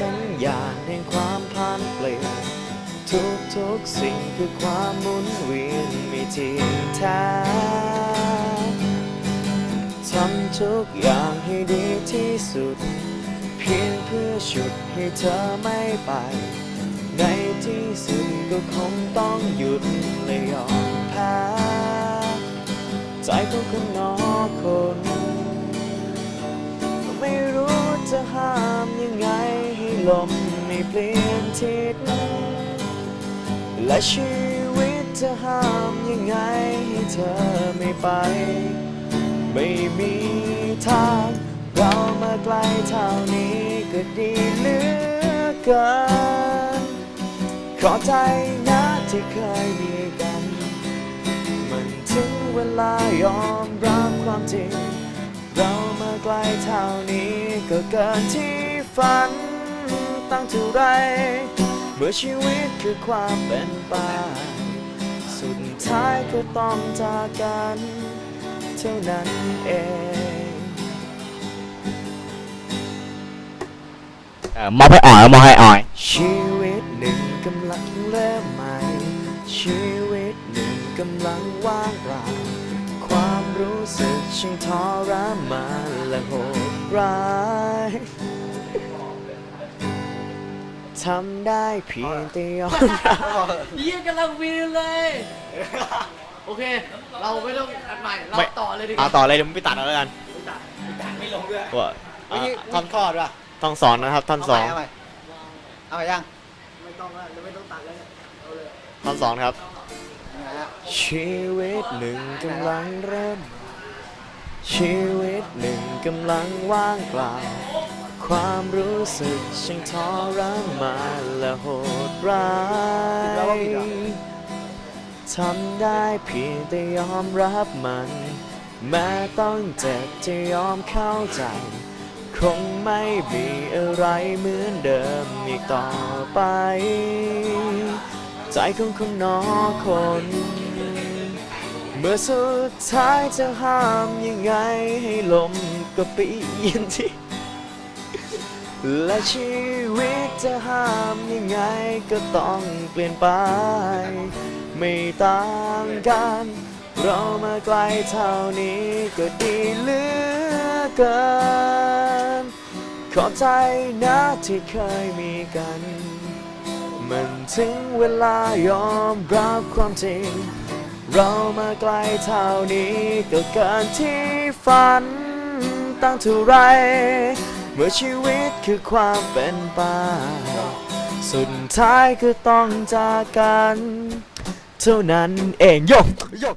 สัญญาณแห่งความพันเปลี่ยนทุกทุกสิ่งคือความหมุนเวียนไม่ที่ยงแท้ทำทุกอย่างให้ดีที่สุด เพียงเพื่อฉุดให้เธอไม่ไป ในที่สุดก็คงต้องหยุดและยอมแพ้ใจของคนนอกคน ไม่รู้จะห้าม ลมไม่เปลี่ยนทิศและชีวิตจะห้ามยังไงให้เธอไม่ไป ไม่มีทาง เรามาไกลเท่านี้ก็ดีเหลือเกินขอใจนะที่เคยมีกัน มันถึงเวลายอมรับความจริง เรามาไกลเท่านี้ก็เกินที่ฝัน ตั้งเท่าไร เมื่อชีวิตคือความเป็นไป สุดท้ายก็ต้องจากกันเท่านั้นเองเออมอบให้อ่อยมอบให้อ่อย ชีวิตหนึ่งกำลังเริ่มใหม่ ชีวิตหนึ่งกำลังว่างเปล่า ความรู้สึกช่างทรมานและโหดร้าย ทำได้เพียงแต่ยอมรับเยี่ยกำลังวีนเลย โอเค เราไม่ต้องอัดใหม่ เราไม่ต่อเลยดีกเอาว่าต่อเลยเดี๋ยวมึงไปตัดเอาแล้วกันไม่ลงด้วยว่าเมื่อกี้ท่อนทอดป่ะท่อนสองนะครับท่อนสองเอาใหม่เอาใหม่ยังไม่ต้องแล้วจะไม่ต้องตัดแล้วเนี่ยเอาเลยท่อนสองนะครับ ยังไงฮะชีวิตหนึ่งกำลังเริ่ม ชีวิตหนึ่งกำลังว่างเปล่า ความรู้สึกช่างทรมานและโหดร้ายทำได้เพียงแต่ยอมรับมัน แม้ต้องเจ็บจะยอมเข้าใจ คงไม่มีอะไรเหมือนเดิมอีกต่อไป ใจของคนนอคน เมื่อสุดท้ายจะห้ามยังไงให้ลมก็ปลี่ยนที่ และชีวิตจะห้ามยังไงก็ต้องเปลี่ยนไป ไม่ต่างกัน เรามาไกลเท่านี้ก็ดีเหลือเกิน ขอใจนะที่เคยมีกัน มันถึงเวลายอมรับความจริง เรามาไกลเท่านี้ก็เกินที่ฝันตั้งเท่าไร เมื่อชีวิตคือความเป็นไปสุดท้ายคือต้องจากกัน เท่านั้นเองโยกโยก